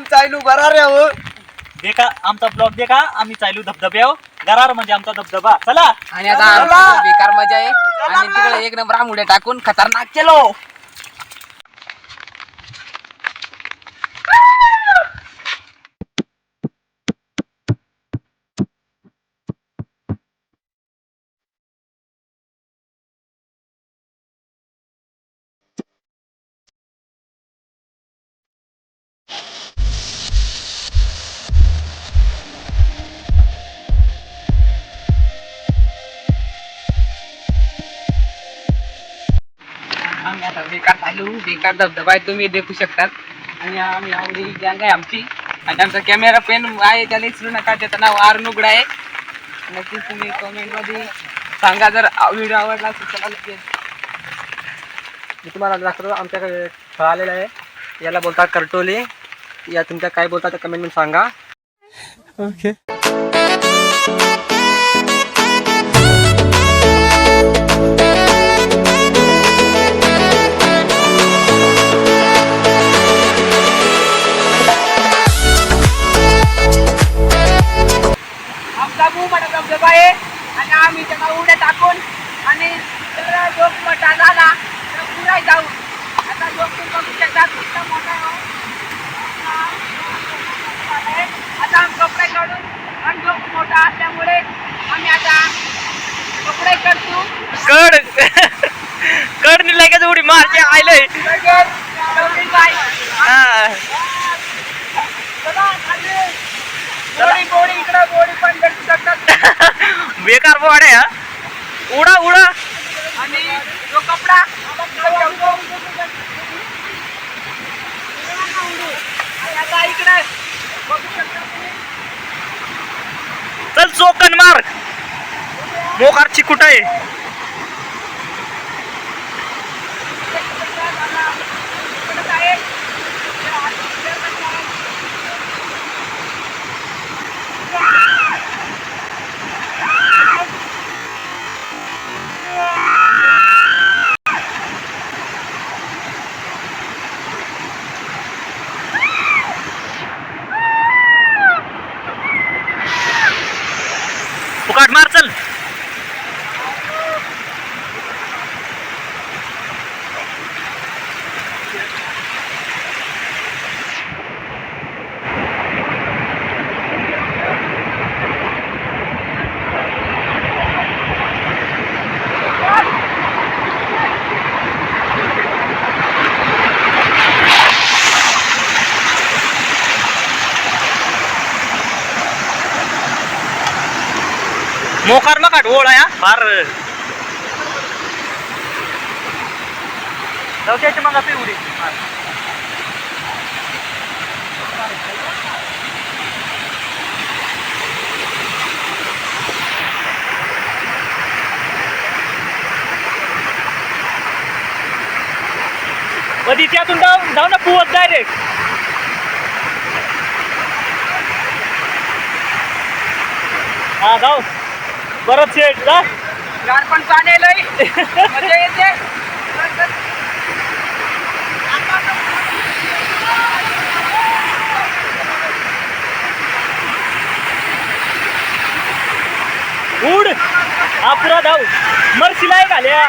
आम चालू बरा रे हो. देखा आमचा ब्लॉग देखा आम्ही चालू धबधब्यावर गरार म्हणजे आमचा धबधबा. चला. आणि आता आमची बेकार मजा आहे. आणि तिकडे एक नंबर आमुड्या टाकून खतरनाक केलो. आम्ही आता बेकार बेकार धबधबा आहे तुम्ही देखू शकतात. आणि आम्ही आवडी गँग आहे आमची. आणि आमचा कॅमेरा पेन आहे त्याला विसरू नका. त्याचं नाव आर नुगडा आहे. नक्कीच तुम्ही कमेंटमध्ये सांगा जर व्हिडिओ आवडला असेल तर मी तुम्हाला दाखवतो आमच्याकडे फळ आलेलं आहे. याला बोलतात करटोले. या तुमच्या काय बोलतात कमेंटमध्ये सांगा. आमचा उड्या टाकून आणि त्याला जोक मोठा झाला तर पुरा जाऊ. आता जोक बघू शकता किती मोठा हो. आता आम्ही कपडे काढून आणि जोक मोठा असल्यामुळे आम्ही आता कपडे काढतो. कड. कड नि लगेच उडी मारते आयलंय. बाय हा. चला खाली. गोडी गोडी इकडं गोडी पण भेटू शकतात बेकार बोड आहे हा. उडा उडा. आणि जो कपडा इकडे. चल चोकन मार. मोकार चिकुट आहे इकडं काय? फुकाट मार चल मोकार मकाट ओळ आहे हा. फार. जाऊ द्यायची मग आपली उडी. कधी त्यातून जाऊ जाऊ ना पुवत डायरेक्ट हा जाऊ. परत शेट जा गार पण पाणी लय मजा येते. उड हा पुरा धाव मरशीला घाल्या.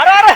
अरे अरे.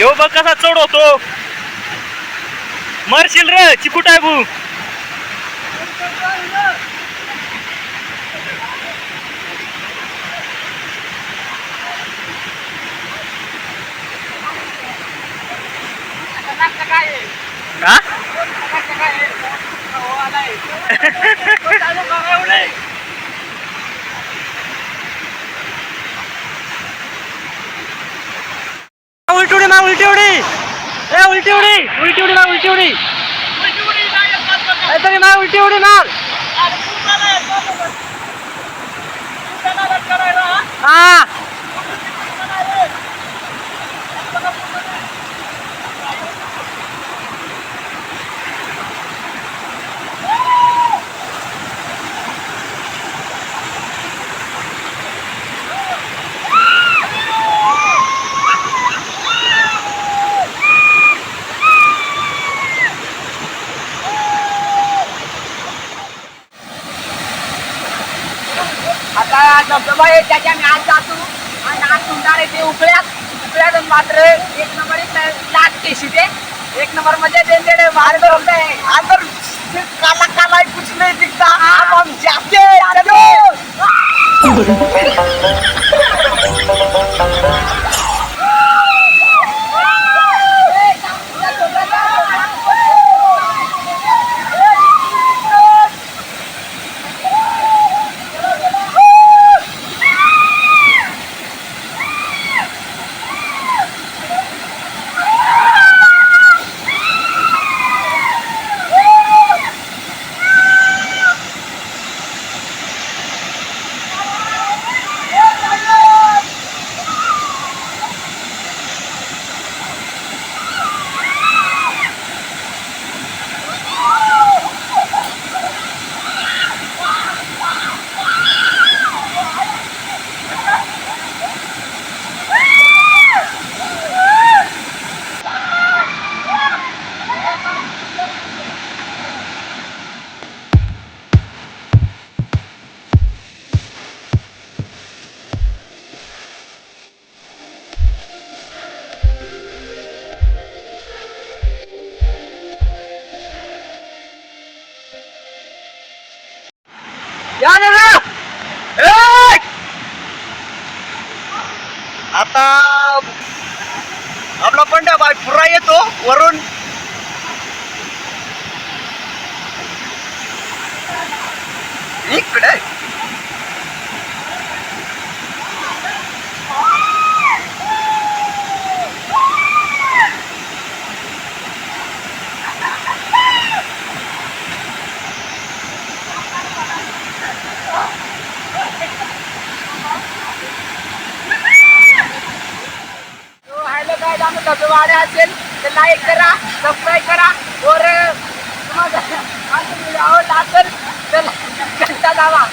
यो बघ कसा चढवतो मरशील रे चिकू आहे भू हा? उलटी उडी. ए उलटी उडी. उलटी उडी मार उलटी उडी. ए, तरी मार उलटी उडी मार हा आता धबधबा आहे त्याच्या मी आज जातो आणि आज आहे ते उकळ्यात उकळ्यात मात्र एक नंबर लाट केशी ते. एक नंबरमध्ये त्यांच्याकडे मार्ग होत आहे. अंदर काला काला कुछ नहीं दिखता. अब हम जाते आता आपला पंड्या बाय पुरा येतो वरून. इकडे तो हॅलो काय आम्ही असेल तर लाईक करा सबस्क्राईब करा. और तुम्हाला व्हिडिओ आवडला असेल तर घंटा दाबा